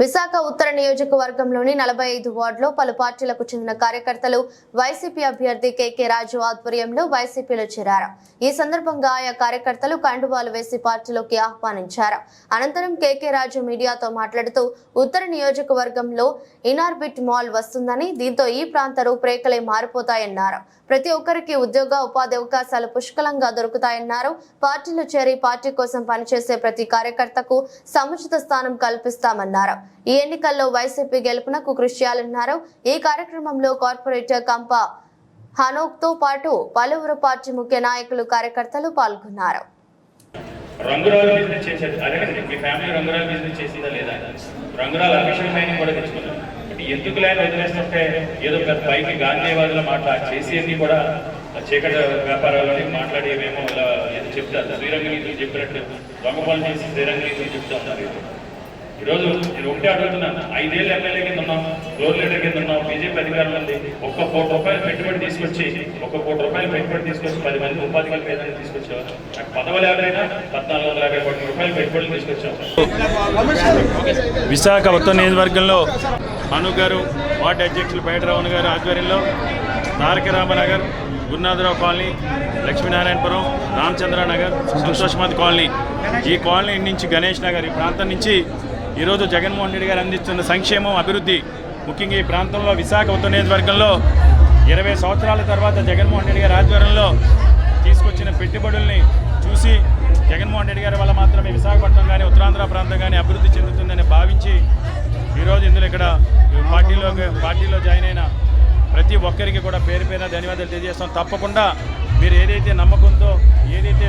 విశాఖ ఉత్తర నియోజకవర్గంలోని నలభై ఐదు వార్డులో పలు పార్టీలకు చెందిన కార్యకర్తలు వైసీపీ అభ్యర్థి కేకే రాజు ఆధ్వర్యంలో వైసీపీలో చేరారు. ఈ సందర్భంగా ఆయా కార్యకర్తలు కండువాలు వేసి పార్టీలోకి ఆహ్వానించారు. అనంతరం కేకే రాజు మీడియాతో మాట్లాడుతూ ఉత్తర నియోజకవర్గంలో ఇనార్బిట్ మాల్ వస్తుందని దీంతో ఈ ప్రాంత రూపురేఖలే మారిపోతాయన్నారు. ప్రతి ఒక్కరికి ఉద్యోగ ఉపాధి అవకాశాలు పుష్కలంగా దొరుకుతాయన్నారు. పార్టీలో చేరి పార్టీ కోసం పనిచేసే ప్రతి కార్యకర్తకు సముచిత స్థానం కల్పిస్తామన్నారు. ఈ ఎన్నికల్లో వైసీపీ గెలుపునకు కృషి చేయాలన్నారు ఈ కార్యక్రమంలో కార్పొరేటర్ కంప హనోక్తో పాటు పలువురు పార్టీ ముఖ్య నాయకులు కార్యకర్తలు పాల్గొన్నారు. రంగురాల బిజినెస్ చేసేది అదే మీ ఫ్యామిలీ రంగురాల బిజినెస్ చేసిందా లేదా? రంగురాల అఫీషియల్ మైనింగ్ కూడా తెచ్చుకున్నాం. ఎందుకు లేని వదిలేస్తుంటే ఏదో పెద్ద పైకి గాంధీవాదులు మాట్లా చేసేది కూడా చీకటి వ్యాపారాలని మాట్లాడేవేమో ఇలా ఏదో చెప్తారు. శ్రీరంగనీతులు చెప్పినట్టు దొంగ పనులు చేసి శ్రీరంగనీతులు చెప్తా ఉన్నారు ఈరోజు నేను ఒకటే అడుగుతున్నాను ఐదేళ్ళు ఎమ్మెల్యే కింద ఉన్నాం రోడ్ లీడర్ కింద ఉన్నాం బీజేపీ అధికారులు ఉంది. ఒక్క కోటి రూపాయలు పెట్టుబడి తీసుకొచ్చి ఒక్క కోటి రూపాయలు పెట్టుబడి తీసుకొచ్చి పది మంది ఉపాధి కల్పి పేదలను తీసుకొచ్చావు? నాకు పదవులు ఎవరైనా పద్నాలుగు వందల యాభై కోట్ల రూపాయలు పెట్టుబడులు తీసుకొచ్చాం విశాఖ ఉత్తర నియోజకవర్గంలో అను గారు వార్డు అధ్యక్షులు పైటరావును గారు ఆధ్వర్యంలో తారక రామనగర్ గురునాథరావు కాలనీ లక్ష్మీనారాయణపురం రామచంద్ర నగర్ సంతోష్మత్ కాలనీ. ఈ కాలనీ నుంచి గణేష్ నగర్ ఈ ప్రాంతం నుంచి ఈరోజు జగన్మోహన్ రెడ్డి గారు అందిస్తున్న సంక్షేమం అభివృద్ధి ముఖ్యంగా ఈ ప్రాంతంలో విశాఖ ఉత్తర నియోజకవర్గంలో ఇరవై సంవత్సరాల తర్వాత జగన్మోహన్ రెడ్డి గారి ఆధ్వర్యంలో తీసుకొచ్చిన పెట్టుబడుల్ని చూసి జగన్మోహన్ రెడ్డి గారి వల్ల మాత్రమే విశాఖపట్నం కానీ ఉత్తరాంధ్ర ప్రాంతం కానీ అభివృద్ధి చెందుతుందని భావించి ఈరోజు ఇందులో ఇక్కడ పార్టీలో పార్టీలో జాయిన్ అయిన ప్రతి ఒక్కరికి కూడా పేరు పేరున ధన్యవాదాలు తెలియజేస్తాం. తప్పకుండా మీరు ఏదైతే నమ్మకంతో ఏదైతే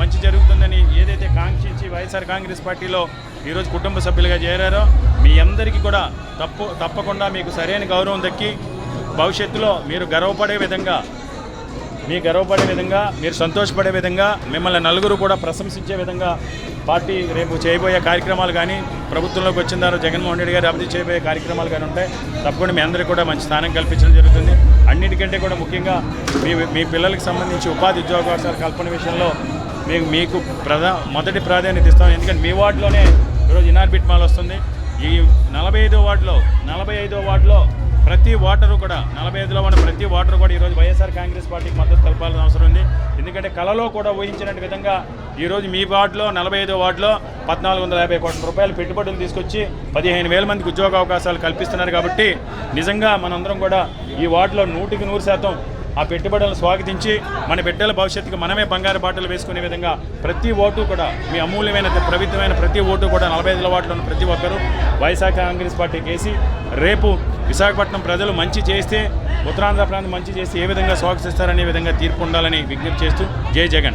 మంచి జరుగుతుందని ఏదైతే కాంక్షించి వైఎస్ఆర్ కాంగ్రెస్ పార్టీలో ఈరోజు కుటుంబ సభ్యులుగా చేరారో మీ అందరికీ కూడా తప్పు తప్పకుండా మీకు సరైన గౌరవం దక్కి భవిష్యత్తులో మీరు గర్వపడే విధంగా మీ గర్వపడే విధంగా మీరు సంతోషపడే విధంగా మిమ్మల్ని నలుగురు కూడా ప్రశంసించే విధంగా పార్టీ రేపు చేయబోయే కార్యక్రమాలు కానీ ప్రభుత్వంలోకి వచ్చిన తర్వాత జగన్మోహన్ రెడ్డి గారు అభివృద్ధి చేయబోయే కార్యక్రమాలు కానీ ఉంటాయి తప్పకుండా మీ అందరికీ కూడా మంచి స్థానం కల్పించడం జరుగుతుంది. అన్నిటికంటే కూడా ముఖ్యంగా మీ మీ పిల్లలకు సంబంధించి ఉపాధి ఉద్యోగావకాశాల కల్పన విషయంలో మీకు మీకు ప్రధా మొదటి ప్రాధాన్యత ఇస్తాం. ఎందుకంటే మీ వార్డులోనే ఈరోజు ఇనార్బిట్ మాల్ వస్తుంది. ఈ నలభై ఐదో వార్డులో నలభై ఐదో వార్డులో ప్రతి ఓటరు కూడా నలభై ఐదులో ఉన్న ప్రతి ఓటరు కూడా ఈరోజు వైఎస్ఆర్ కాంగ్రెస్ పార్టీకి మద్దతు తెలపాల్సిన అవసరం ఉంది. ఎందుకంటే కళలో కూడా ఊహించినట్టు విధంగా ఈరోజు మీ వార్డులో నలభై ఐదో వార్డులో పద్నాలుగు వందల యాభై కోట్ల రూపాయలు పెట్టుబడులు తీసుకొచ్చి పదిహేను వేల మందికి ఉద్యోగ అవకాశాలు కల్పిస్తున్నారు. కాబట్టి నిజంగా మనందరం కూడా ఈ వార్డులో నూటికి నూరు శాతం ఆ పెట్టుబడులను స్వాగతించి మన బిడ్డల భవిష్యత్తుకు మనమే బంగారు బాటలు వేసుకునే విధంగా ప్రతి ఓటు కూడా మీ అమూల్యమైన ప్రభుత్వమైన ప్రతి ఓటు కూడా నలభై ఐదుల వాటిలో ఉన్న ప్రతి ఒక్కరూ వైశాఖ కాంగ్రెస్ పార్టీకి వేసి రేపు విశాఖపట్నం ప్రజలు మంచి చేస్తే ఉత్తరాంధ్ర ప్రాంతం మంచి చేస్తే ఏ విధంగా స్వాగతిస్తారనే విధంగా తీర్పు ఉండాలని విజ్ఞప్తి చేస్తూ జై జగన్.